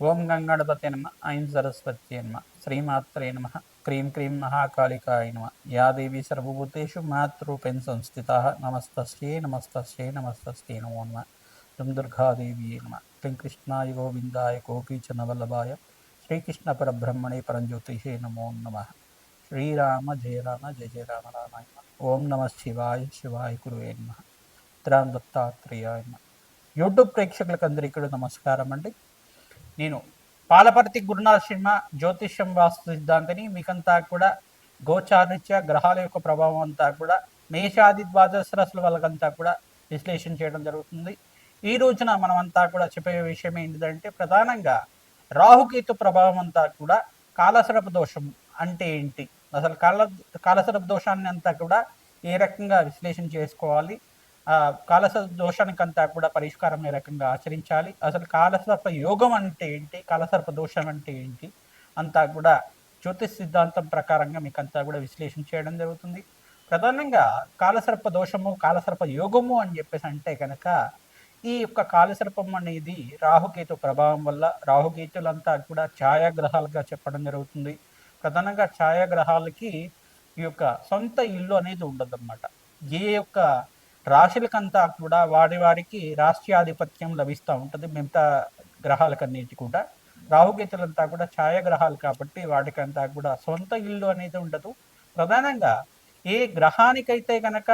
ఓం గంగణపతి నమ ఐం సరస్వతి నమ శ్రీమాత్రే నమ క్రీం క్రీం మహాకాళికాయ నమ యా దేవి సర్వభూతేషు మాతృపెన్ సంస్థిత నమస్తస్యే నమస్తస్యే నమస్తస్యే నమో నమ. దుం దుర్గాదేవి నమ. క్లీం కృష్ణాయ గోవిందాయ గోపీచనవల్లభాయ శ్రీకృష్ణ పరబ్రహ్మణే పరంజ్యోతిషే నమో నమ. శ్రీరామ జయ రామ జయ జయ రామ రామాయ ఓం నమ శివాయ శివాయ గురువే నమ. త్రాం దత్తాత్రేయాయ నమ. యూట్యూబ్ ప్రేక్షకులకు అందరికీ నమస్కారం అండి. నేను పాలపర్తి గురునాథ శర్మ జ్యోతిష్యం వాస్తు సిద్ధాంతిని మీకంతా కూడా గోచారిత్య గ్రహాల యొక్క ప్రభావం అంతా కూడా మేషాది ద్వాదశ రాశుల వాళ్ళకంతా కూడా విశ్లేషణ చేయడం జరుగుతుంది. ఈ రోజున మనమంతా కూడా చెప్పే విషయం ఏంటిదంటే ప్రధానంగా రాహుకేతు ప్రభావం అంతా కూడా కాలసరప దోషం అంటే ఏంటి? అసలు కాల కాలసరప దోషాన్ని అంతా కూడా ఏ రకంగా విశ్లేషణ చేసుకోవాలి? కాలసర్ప దోషానికంతా కూడా పరిష్కారం ఏ రకంగా ఆచరించాలి? అసలు కాలసర్ప యోగం అంటే ఏంటి? కాలసర్ప దోషం అంటే ఏంటి? అంతా కూడా జ్యోతిష్ సిద్ధాంతం ప్రకారంగా మీకు అంతా కూడా విశ్లేషణ చేయడం జరుగుతుంది. ప్రధానంగా కాలసర్ప దోషము కాలసర్ప యోగము అని చెప్పేసి అంటే కనుక ఈ యొక్క కాలసర్పం అనేది రాహుకేతు ప్రభావం వల్ల రాహుకేతులంతా కూడా ఛాయాగ్రహాలుగా చెప్పడం జరుగుతుంది. ప్రధానంగా ఛాయాగ్రహాలకి ఈ యొక్క సొంత ఇల్లు అనేది ఉండదన్నమాట. ఏ యొక్క రాశులకంతా కూడా వారి వారికి రాష్ట్రాధిపత్యం లభిస్తూ ఉంటుంది. మిగతా గ్రహాలకన్నిటి కూడా. రాహుగీతలంతా కూడా ఛాయాగ్రహాలు కాబట్టి వాటికంతా కూడా సొంత ఇల్లు అనేది ఉండదు. ప్రధానంగా ఏ గ్రహానికైతే గనక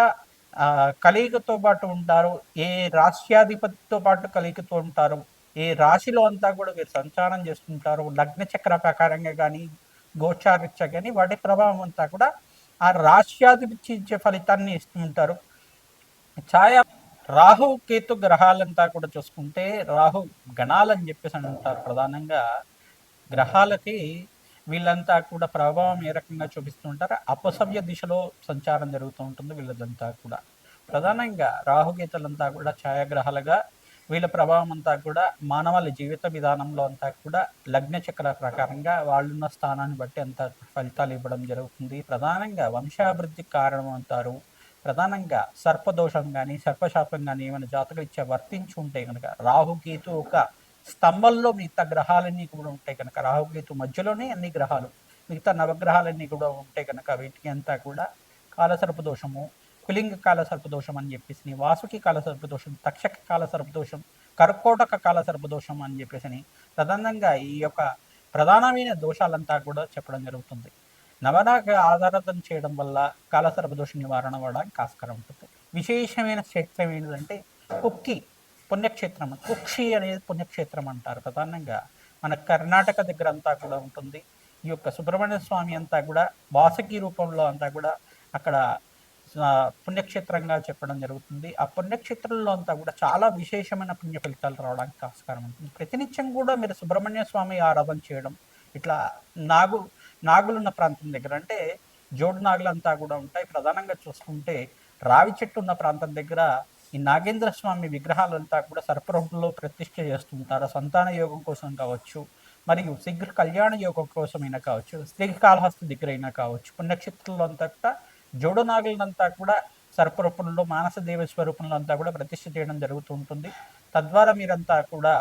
కలియుగతో పాటు ఉంటారు ఏ రాష్ట్రాధిపతితో పాటు కలియుగతో ఉంటారు ఏ రాశిలో అంతా కూడా వీరు సంచారం చేస్తుంటారు లగ్న చక్ర ప్రకారంగా కానీ గోచారిత్య కానీ వాటి ప్రభావం అంతా కూడా ఆ రాష్ట్రాధిపతి ఇచ్చే ఫలితాన్ని ఇస్తూ ఉంటారు ఛాయ రాహు కేతు గ్రహాలంతా కూడా చూసుకుంటే రాహు గణాలని చెప్పేసి అంటారు ప్రధానంగా. గ్రహాలకి వీళ్ళంతా కూడా ప్రభావం ఏ రకంగా చూపిస్తూ ఉంటారు? అపసవ్య దిశలో సంచారం జరుగుతూ ఉంటుంది వీళ్ళదంతా కూడా. ప్రధానంగా రాహుగీతలంతా కూడా ఛాయాగ్రహాలుగా వీళ్ళ ప్రభావం అంతా కూడా మానవాళి జీవిత విధానంలో అంతా కూడా లగ్న చక్ర ప్రకారంగా వాళ్ళున్న స్థానాన్ని బట్టి అంత ఫలితాలు ఇవ్వడం జరుగుతుంది. ప్రధానంగా వంశాభివృద్ధికి కారణం అంటారు. ప్రధానంగా సర్పదోషం కానీ సర్పశాపం కానీ ఏమైనా జాతకరీత్యా వర్తించి ఉంటే కనుక రాహుకేతు ఒక స్తంభంలో మిగతా గ్రహాలన్నీ కూడా ఉంటాయి కనుక రాహుకేతు మధ్యలోనే అన్ని గ్రహాలు మిగతా నవగ్రహాలన్నీ కూడా ఉంటాయి కనుక వీటికి అంతా కూడా కాలసర్ప దోషము కులింగ కాల సర్పదోషం అని చెప్పేసి వాసుకి కాల సర్పదోషం తక్షక కాల సర్పదోషం కర్కోటక కాల సర్పదోషం అని చెప్పేసి ప్రధానంగా ఈ యొక్క ప్రధానమైన దోషాలంతా కూడా చెప్పడం జరుగుతుంది. నవనాక ఆధారతం చేయడం వల్ల కాలసర్పదోష నివారణ అవ్వడానికి ఆస్కారం ఉంటుంది. విశేషమైన క్షేత్రం ఏంటంటే కుక్కి పుణ్యక్షేత్రం. కుక్షి అనేది పుణ్యక్షేత్రం అంటారు. ప్రధానంగా మన కర్ణాటక దగ్గర అంతా కూడా ఉంటుంది. ఈ యొక్క సుబ్రహ్మణ్య స్వామి అంతా కూడా వాసకి రూపంలో అంతా కూడా అక్కడ పుణ్యక్షేత్రంగా చెప్పడం జరుగుతుంది. ఆ పుణ్యక్షేత్రంలో అంతా కూడా చాలా విశేషమైన పుణ్య ఫలితాలు రావడానికి ఆస్కారం ఉంటుంది. ప్రతినిత్యం కూడా మీరు సుబ్రహ్మణ్య స్వామి ఆరాధన చేయడం ఇట్లా నాగు నాగులున్న ప్రాంతం దగ్గర అంటే జోడు నాగులంతా కూడా ఉంటాయి. ప్రధానంగా చూసుకుంటే రావి చెట్టు ఉన్న ప్రాంతం దగ్గర ఈ నాగేంద్ర స్వామి విగ్రహాలంతా కూడా సర్పరూపంలో ప్రతిష్ఠ చేస్తుంటారు. సంతాన యోగం కోసం కావచ్చు మరియు శీఘ్ర కళ్యాణ యోగం కోసమైనా కావచ్చు శ్రీకాళహస్తి దగ్గర అయినా కావచ్చు పుణ్యక్షేత్రంలో అంతా కూడా జోడు నాగులంతా కూడా సర్పరూపంలో మానస దేవ స్వరూపంలో అంతా కూడా ప్రతిష్ఠ చేయడం జరుగుతూ ఉంటుంది. తద్వారా మీరంతా కూడా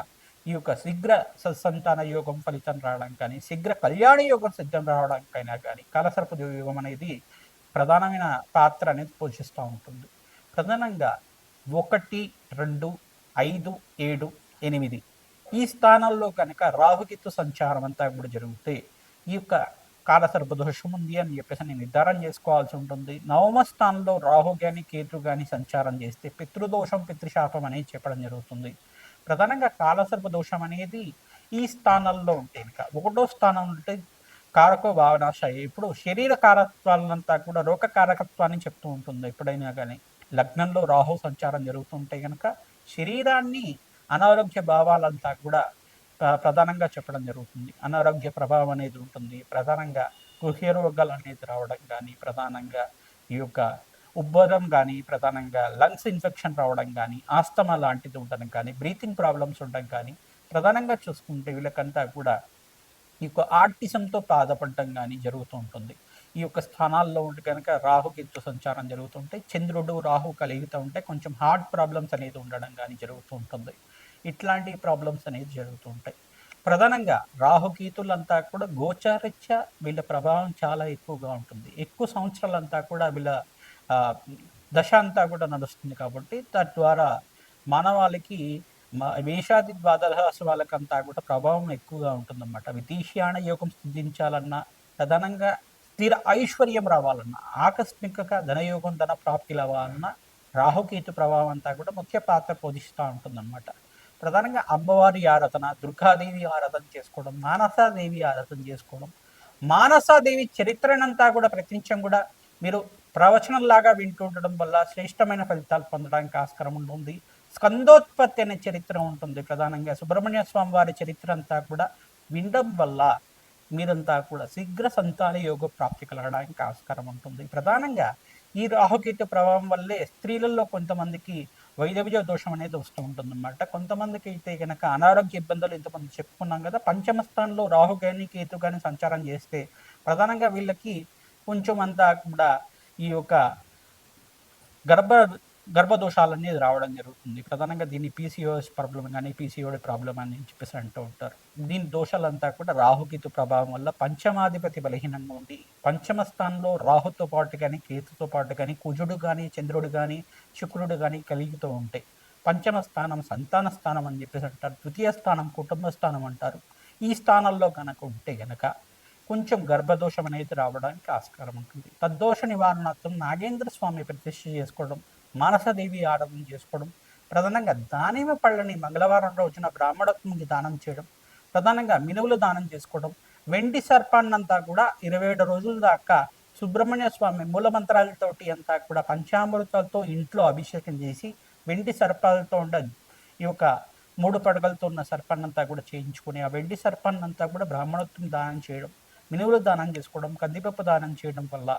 ఈ యొక్క శీఘ్ర సత్సంతాన యోగం ఫలితం రావడం కానీ శీఘ్ర కళ్యాణ యోగం సిద్ధం రావడానికైనా కానీ కాలసర్ప యోగం అనేది ప్రధానమైన పాత్ర అనేది పోషిస్తూ ఉంటుంది. ప్రధానంగా ఒకటి రెండు ఐదు ఏడు ఎనిమిది ఈ స్థానాల్లో కనుక రాహుకిత్తు సంచారం అంతా కూడా జరిగితే ఈ యొక్క కాలసర్ప దోషం ఉంది అని చెప్పేసి నేను నిర్ధారణ చేసుకోవాల్సి ఉంటుంది. నవమ స్థానంలో రాహు కానీ కేతు కానీ సంచారం చేస్తే పితృదోషం పితృశాపం అనేది చెప్పడం జరుగుతుంది. ప్రధానంగా కాలసర్ప దోషం అనేది ఈ స్థానాల్లో ఉంటే ఒకటో స్థానం ఉంటే కారకో భావనాశయ ఇప్పుడు శరీర కారకత్వాలంతా కూడా రోగ కారకత్వాన్ని చెప్తూ ఉంటుంది. ఎప్పుడైనా కానీ లగ్నంలో రాహు సంచారం జరుగుతుంటే కనుక శరీరాన్ని అనారోగ్య భావాలంతా కూడా ప్రధానంగా చెప్పడం జరుగుతుంది. అనారోగ్య ప్రభావం అనేది ఉంటుంది. ప్రధానంగా గృహ్య రోగాలు అనేది రావడం కానీ ప్రధానంగా ఈ యొక్క ఉబ్బరం కానీ ప్రధానంగా లంగ్స్ ఇన్ఫెక్షన్ రావడం కానీ ఆస్తమా లాంటిది ఉండడం కానీ బ్రీతింగ్ ప్రాబ్లమ్స్ ఉండడం కానీ ప్రధానంగా చూసుకుంటే వీళ్ళకంతా కూడా ఈ యొక్క ఆర్టిజంతో బాధపడటం కానీ జరుగుతూ ఉంటుంది. ఈ యొక్క స్థానాల్లో ఉంటే కనుక రాహుకేతు సంచారం జరుగుతుంటే చంద్రుడు రాహు కలిగితూ ఉంటే కొంచెం హార్ట్ ప్రాబ్లమ్స్ అనేది ఉండడం కానీ జరుగుతూ ఉంటుంది. ఇట్లాంటి ప్రాబ్లమ్స్ అనేది జరుగుతూ ఉంటాయి. ప్రధానంగా రాహుకేతులంతా కూడా గోచారిత్య వీళ్ళ ప్రభావం చాలా ఎక్కువగా ఉంటుంది. ఎక్కువ సంవత్సరాలంతా కూడా వీళ్ళ దశ అంతా కూడా నడుస్తుంది కాబట్టి తద్వారా మానవాళికి మ- మేషాది ద్వాదశ వాళ్ళకంతా కూడా ప్రభావం ఎక్కువగా ఉంటుందన్నమాట. విదేశీయాన యోగం సిద్ధించాలన్నా ప్రధానంగా స్థిర ఐశ్వర్యం రావాలన్నా ఆకస్మికంగా ధనయోగం ధన ప్రాప్తి రావాలన్నా రాహుకేతు ప్రభావం అంతా కూడా ముఖ్య పాత్ర పోషిస్తూ ఉంటుందన్నమాట. ప్రధానంగా అమ్మవారి ఆరాధన దుర్గాదేవి ఆరాధన చేసుకోవడం మానసాదేవి ఆరాధన చేసుకోవడం మానసాదేవి చరిత్రనంతా కూడా ప్రతినిత్యం కూడా మీరు ప్రవచనంలాగా వింటూ ఉండడం వల్ల శ్రేష్టమైన ఫలితాలు పొందడానికి ఆస్కారం ఉంటుంది. స్కందోత్పత్తి అనే చరిత్ర ఉంటుంది ప్రధానంగా. సుబ్రహ్మణ్య స్వామి వారి చరిత్ర అంతా కూడా వినడం వల్ల మీరంతా కూడా శీఘ్ర సంతాన యోగ ప్రాప్తి కలగడానికి ఆస్కారం ఉంటుంది. ప్రధానంగా ఈ రాహుకేతు ప్రభావం వల్లే స్త్రీలలో కొంతమందికి వైదవ్య దోషం అనేది వస్తూ ఉంటుందన్నమాట. కొంతమందికి అయితే కనుక అనారోగ్య ఇబ్బందులు ఇంతమంది చెప్పుకున్నాం కదా పంచమ స్థానంలో రాహు కానీ కేతు కానీ సంచారం చేస్తే ప్రధానంగా వీళ్ళకి కొంచెం అంతా కూడా ఈ యొక్క గర్భ గర్భదోషాలు అనేది రావడం జరుగుతుంది. ప్రధానంగా దీన్ని పీసీఓఎస్ ప్రాబ్లం కానీ పీసీఓడి ప్రాబ్లం అని చెప్పేసి అంటూ ఉంటారు. దీని దోషాలంతా కూడా రాహుకేతు ప్రభావం వల్ల పంచమాధిపతి బలహీనంగా ఉంది పంచమ స్థానంలో రాహుతో పాటు కానీ కేతుతో పాటు కానీ కుజుడు కానీ చంద్రుడు కానీ శుక్రుడు కానీ కలిగితో ఉంటాయి. పంచమ స్థానం సంతాన స్థానం అని చెప్పేసి అంటారు. ద్వితీయ స్థానం కుటుంబ స్థానం అంటారు. ఈ స్థానాల్లో కనుక ఉంటే కనుక కొంచెం గర్భదోషం అనేది రావడానికి ఆస్కారం ఉంటుంది. తద్దోష నివారణార్థం నాగేంద్ర స్వామి ప్రతిష్ఠ చేసుకోవడం మానసదేవి ఆరాధన చేసుకోవడం ప్రధానంగా దానిమ్మ పళ్ళని మంగళవారం రోజున బ్రాహ్మణత్వంకి దానం చేయడం ప్రధానంగా మినువులు దానం చేసుకోవడం వెండి సర్పాన్నంతా కూడా ఇరవై ఏడు రోజుల దాకా సుబ్రహ్మణ్య స్వామి మూలమంత్రాలతోటి అంతా కూడా పంచామృతాలతో ఇంట్లో అభిషేకం చేసి వెండి సర్పాలతో ఉండ ఈ యొక్క మూడు పడగలతో ఉన్న సర్పాన్నంతా కూడా చేయించుకొని ఆ వెండి సర్పాన్నంతా కూడా బ్రాహ్మణత్వం దానం చేయడం మినువుల దానం చేసుకోవడం కందిపప్పు దానం చేయడం వల్ల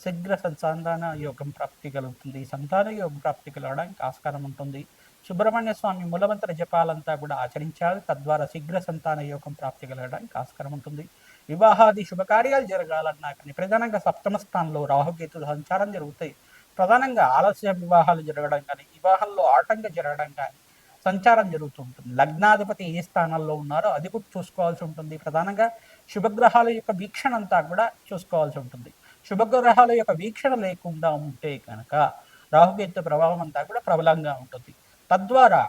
శీఘ్ర సంతాన యోగం ప్రాప్తి కలుగుతుంది. సంతాన యోగం ప్రాప్తి కలగడానికి ఆస్కారం ఉంటుంది. సుబ్రహ్మణ్య స్వామి మూలమంత్ర జపాలంతా కూడా ఆచరించాలి తద్వారా శీఘ్ర సంతాన యోగం ప్రాప్తి కలగడానికి ఆస్కారం ఉంటుంది. వివాహాది శుభకార్యాలు జరగాలన్నా కానీ ప్రధానంగా సప్తమ స్థానంలో రాహుకేతు సంచారం జరుగుతాయి. ప్రధానంగా ఆలస్య వివాహాలు జరగడం కానీ వివాహంలో ఆటంకం జరగడం కానీ సంచారం జరుగుతూ ఉంటుంది. లగ్నాధిపతి ఏ స్థానాల్లో ఉన్నారో అది కూడా చూసుకోవాల్సి ఉంటుంది. ప్రధానంగా శుభగ్రహాల యొక్క వీక్షణ అంతా కూడా చూసుకోవాల్సి ఉంటుంది. శుభగ్రహాల యొక్క వీక్షణ లేకుండా ఉంటే కనుక రాహుకేతు ప్రభావం అంతా కూడా ప్రబలంగా ఉంటుంది. తద్వారా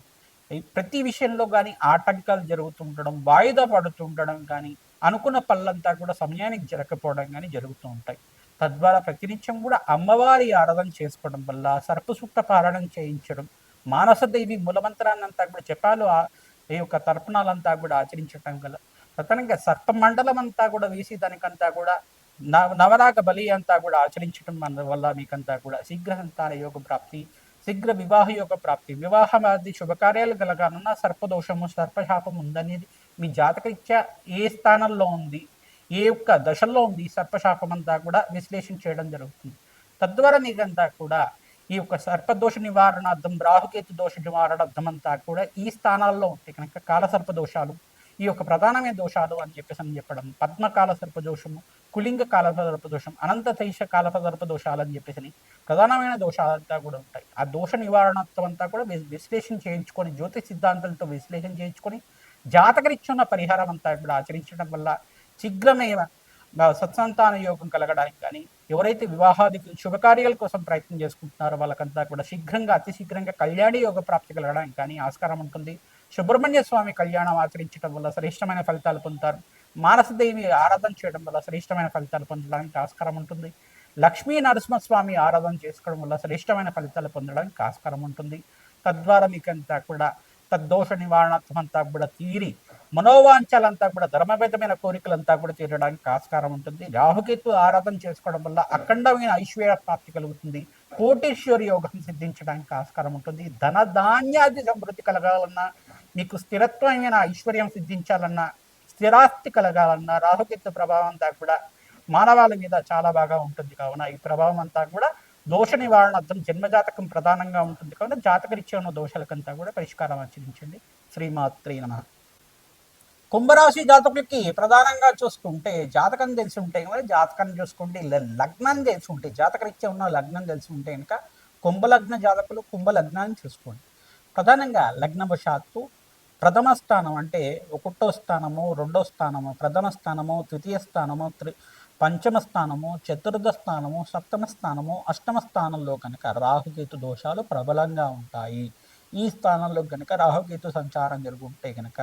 ప్రతి విషయంలో కానీ ఆటంకాలు జరుగుతుండడం వాయిదా పడుతుండడం కానీ అనుకున్న పనులంతా కూడా సమయానికి జరగకపోవడం కానీ జరుగుతూ ఉంటాయి. తద్వారా ప్రతినిత్యం కూడా అమ్మవారి ఆరాధన చేసుకోవడం వల్ల సర్పసూక్త పారాయణం చేయించడం మానసదేవి మూలమంత్రాన్నంతా కూడా జపాలు ఈ యొక్క తర్పణాలంతా కూడా ఆచరించడం గల ప్రధానంగా సర్ప మండలం అంతా కూడా వేసి దానికంతా కూడా నవ నవరాగ బలి అంతా కూడా ఆచరించడం మన వల్ల మీకంతా కూడా శీఘ్ర సంతాన యోగ ప్రాప్తి శీఘ్ర వివాహ యోగ ప్రాప్తి వివాహమాది శుభకార్యాలు కలగానున్న సర్పదోషము సర్పశాపం ఉందనేది మీ జాతకరీత్యా ఏ స్థానంలో ఉంది ఏ యొక్క దశల్లో ఉంది సర్పశాపం అంతా కూడా విశ్లేషణ చేయడం జరుగుతుంది. తద్వారా మీకంతా కూడా ఈ యొక్క సర్పదోష నివారణార్థం రాహుకేతు దోష నివారణార్థం అంతా కూడా ఈ స్థానాల్లో ఉంటాయి కనుక కాలసర్ప దోషాలు ఈ యొక్క ప్రధానమైన దోషాలు అని చెప్పేసి అని చెప్పడం పద్మకాల సర్ప దోషము కులింగ కాల సర్ప దోషం అనంత శైష కాల సర్ప దోషాలు అని చెప్పేసి ప్రధానమైన దోషాలంతా కూడా ఉంటాయి. ఆ దోష నివారణత్వం అంతా కూడా విశ్లేషణ చేయించుకొని జ్యోతిష్ సిద్ధాంతాలతో విశ్లేషణ చేయించుకొని జాతకరిచ్చున్న పరిహారం అంతా కూడా ఆచరించడం వల్ల శీఘ్రమే సత్సంతాన యోగం కలగడానికి కానీ ఎవరైతే వివాహాది శుభకార్యాల కోసం ప్రయత్నం చేసుకుంటున్నారో వాళ్ళకంతా కూడా శీఘ్రంగా అతి శీఘ్రంగా కళ్యాణి యోగ ప్రాప్తి కలగడానికి కానీ ఆస్కారం ఉంటుంది. సుబ్రహ్మణ్య స్వామి కళ్యాణం ఆచరించడం వల్ల శ్రేష్టమైన ఫలితాలు పొందుతారు. మానసదేవి ఆరాధన చేయడం వల్ల శ్రేష్టమైన ఫలితాలు పొందడానికి ఆస్కారం ఉంటుంది. లక్ష్మీ నరసింహస్వామి ఆరాధన చేసుకోవడం వల్ల శ్రేష్టమైన ఫలితాలు పొందడానికి ఆస్కారం ఉంటుంది. తద్వారా మీకంతా కూడా తద్దోష నివారణత్వం అంతా కూడా తీరి మనోవాంఛలంతా కూడా ధర్మబద్ధమైన కోరికలంతా కూడా తీరడానికి ఆస్కారం ఉంటుంది. రాహుకేతు ఆరాధన చేసుకోవడం వల్ల అఖండమైన ఐశ్వర్య ప్రాప్తి కలుగుతుంది. కోటేశ్వరి యోగం సిద్ధించడానికి ఆస్కారం ఉంటుంది. ధన ధాన్యాది సమృద్ధి కలగాలన్నా మీకు స్థిరత్వమైన ఐశ్వర్యం సిద్ధించాలన్నా స్థిరాస్తి కలగాలన్నా రాహుకేతు ప్రభావం అంతా కూడా మానవాళి మీద చాలా బాగా ఉంటుంది కావున ఈ ప్రభావం అంతా కూడా దోష నివారణార్థం జన్మజాతకం ప్రధానంగా ఉంటుంది కావున జాతకరీత్యా ఉన్న దోషాలకంతా కూడా పరిష్కారం ఆచరించండి. శ్రీమాత్రి నమ. కుంభరాశి జాతకులకి ప్రధానంగా చూసుకుంటే జాతకం తెలిసి ఉంటే కనుక జాతకం చూసుకుంటే లగ్నం తెలిసి ఉంటే జాతకరీత్యా ఉన్న లగ్నం తెలిసి ఉంటే కనుక కుంభలగ్న జాతకులు కుంభలగ్నాన్ని చూసుకోండి. ప్రధానంగా లగ్నవశాత్తు ప్రథమ స్థానం అంటే ఒకటో స్థానము రెండో స్థానము ప్రథమ స్థానము తృతీయ స్థానము త్రి పంచమ స్థానము చతుర్థ స్థానము సప్తమ స్థానము అష్టమ స్థానంలో కనుక రాహుకేతు దోషాలు ప్రబలంగా ఉంటాయి. ఈ స్థానంలో కనుక రాహుకేతు సంచారం జరుగుంటే కనుక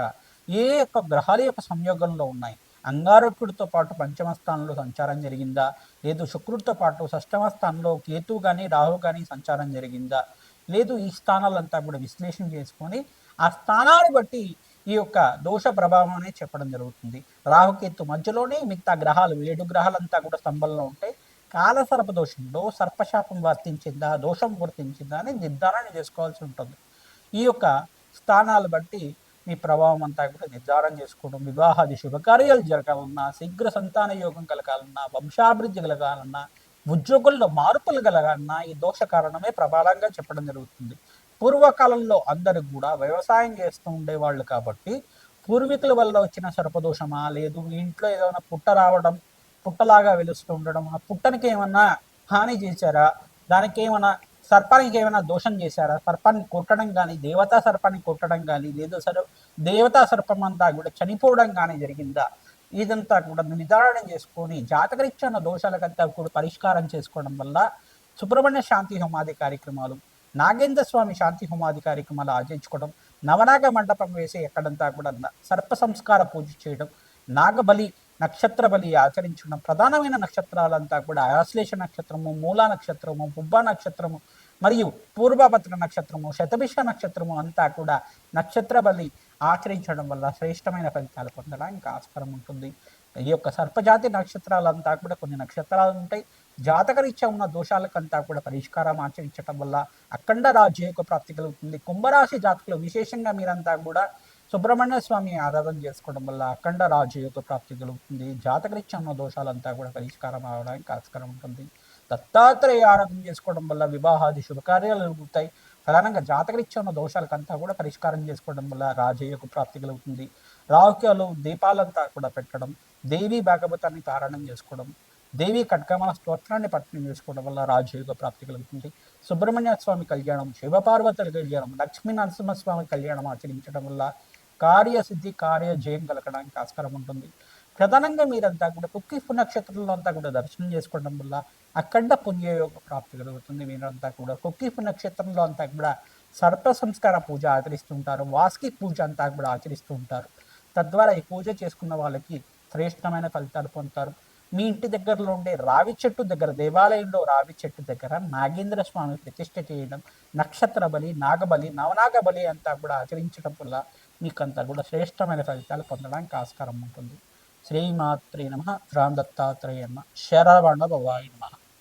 ఏ యొక్క గ్రహాల యొక్క సంయోగంలో ఉన్నాయి? అంగారకుడితో పాటు పంచమ స్థానంలో సంచారం జరిగిందా? లేదు శుక్రుడితో పాటు షష్టమ స్థానంలో కేతు కానీ రాహు కానీ సంచారం జరిగిందా? లేదు ఈ స్థానాలంతా కూడా విశ్లేషణ చేసుకొని ఆ స్థానాన్ని బట్టి ఈ యొక్క దోష ప్రభావం అనేది చెప్పడం జరుగుతుంది. రాహుకేతు మధ్యలోనే మిగతా గ్రహాలు ఏడు గ్రహాలంతా కూడా స్తంభంలో ఉంటాయి కాలసర్ప దోషంలో సర్పశాపం వర్తించిందా దోషం వర్తించిందా అని నిర్ధారణ చేసుకోవాల్సి ఉంటుంది. ఈ యొక్క స్థానాలు బట్టి మీ ప్రభావం అంతా కూడా నిర్ధారణ చేసుకోవడం వివాహాది శుభకార్యాలు జరగాలన్నా శీఘ్ర సంతాన యోగం కలగాలన్నా వంశాభివృద్ధి కలగాలన్నా ఉద్యోగుల్లో మార్పులు కలగాలన్నా ఈ దోష కారణమే ప్రబలంగా చెప్పడం జరుగుతుంది. పూర్వకాలంలో అందరూ కూడా వ్యవసాయం చేస్తూ ఉండేవాళ్ళు కాబట్టి పూర్వీకుల వల్ల వచ్చిన సర్పదోషమా లేదు ఇంట్లో ఏదైనా పుట్ట రావడం పుట్టలాగా వెలుస్తూ ఉండడం ఆ పుట్టనికి ఏమన్నా హాని చేశారా? దానికి ఏమన్నా సర్పానికి ఏమైనా దోషం చేశారా? సర్పాన్ని కొట్టడం కానీ దేవతా సర్పాన్ని కొట్టడం కానీ లేదా సరే దేవతా సర్పం అంతా కూడా చనిపోవడం కానీ జరిగిందా? ఇదంతా కూడా నిర్ధారణ చేసుకొని జాతకరీత్యా దోషాలకంతా కూడా పరిష్కారం చేసుకోవడం వల్ల సుబ్రహ్మణ్య శాంతి హోమాది కార్యక్రమాలు నాగేంద్ర స్వామి శాంతి హోమాది కార్యక్రమాలు ఆచరించుకోవడం నవనాగ మండపం వేసి ఎక్కడంతా కూడా సర్ప సంస్కార పూజ చేయడం నాగబలి నక్షత్ర బలి ఆచరించడం ప్రధానమైన నక్షత్రాలంతా కూడా ఆశ్లేష నక్షత్రము మూలా నక్షత్రము పుబ్బ నక్షత్రము మరియు పూర్వభద్ర నక్షత్రము శతభిష నక్షత్రము అంతా కూడా నక్షత్ర బలి ఆచరించడం వల్ల శ్రేష్టమైన ఫలితాలు పొందడానికి ఆస్కారం ఉంటుంది. ఈ యొక్క సర్పజాతి నక్షత్రాలంతా కూడా కొన్ని నక్షత్రాలు ఉంటాయి. జాతకరీత్యా ఉన్న దోషాలకంతా కూడా పరిష్కారం ఆచరించటం వల్ల అఖండ రాజ్య యొక్క ప్రాప్తి కలుగుతుంది. కుంభరాశి జాతకులు విశేషంగా మీరంతా కూడా సుబ్రహ్మణ్య స్వామి ఆరాధన చేసుకోవడం వల్ల అఖండ రాజయోగ ప్రాప్తి కలుగుతుంది. జాతకరీత్యా ఉన్న దోషాలంతా కూడా పరిష్కారం అవడానికి ఆస్కారం ఉంటుంది. దత్తాత్రేయ ఆరాధన చేసుకోవడం వల్ల వివాహాది శుభకార్యాలు జరుగుతాయి. ప్రధానంగా జాతకరీత్యా ఉన్న దోషాలకంతా కూడా పరిష్కారం చేసుకోవడం వల్ల రాజయ్యకు ప్రాప్తి కలుగుతుంది. రాహుక్యాలు దీపాలంతా కూడా పెట్టడం దేవి భాగవతాన్ని పారాయణం చేసుకోవడం దేవి కట్కమల స్తోత్రాన్ని పట్టణం చేసుకోవడం వల్ల రాజయోగ ప్రాప్తి కలుగుతుంది. సుబ్రహ్మణ్య స్వామి కళ్యాణం శివపార్వతుల కళ్యాణం లక్ష్మీ నరసింహస్వామి కళ్యాణం ఆచరించడం వల్ల కార్యసిద్ధి కార్య జయం కలగడానికి ఆస్కారం ఉంటుంది. ప్రధానంగా మీరంతా కూడా కుక్కి నక్షత్రంలో అంతా కూడా దర్శనం చేసుకోవడం వల్ల అఖండ పుణ్యయోగ ప్రాప్తి కలుగుతుంది. మీరంతా కూడా కుక్కి నక్షత్రంలో అంతా కూడా సర్ప సంస్కార పూజ ఆచరిస్తుంటారు వాస్కి పూజ అంతా కూడా ఆచరిస్తూ ఉంటారు. తద్వారా ఈ పూజ చేసుకున్న వాళ్ళకి శ్రేష్టమైన ఫలితాలు పొందుతారు. మీ ఇంటి దగ్గరలో ఉండే రావి చెట్టు దగ్గర దేవాలయంలో రావి చెట్టు దగ్గర నాగేంద్ర స్వామి ప్రతిష్ఠ చేయడం నక్షత్ర బలి నాగబలి నవనాగ బలి అంతా కూడా ఆచరించడం వల్ల మీకంతా కూడా శ్రేష్టమైన ఫలితాలు పొందడానికి ఆస్కారం ఉంటుంది. శ్రీమాత్రే నమ. రామ్ దత్తాత్రేయ నమ. శరవణ భవాయి నమ.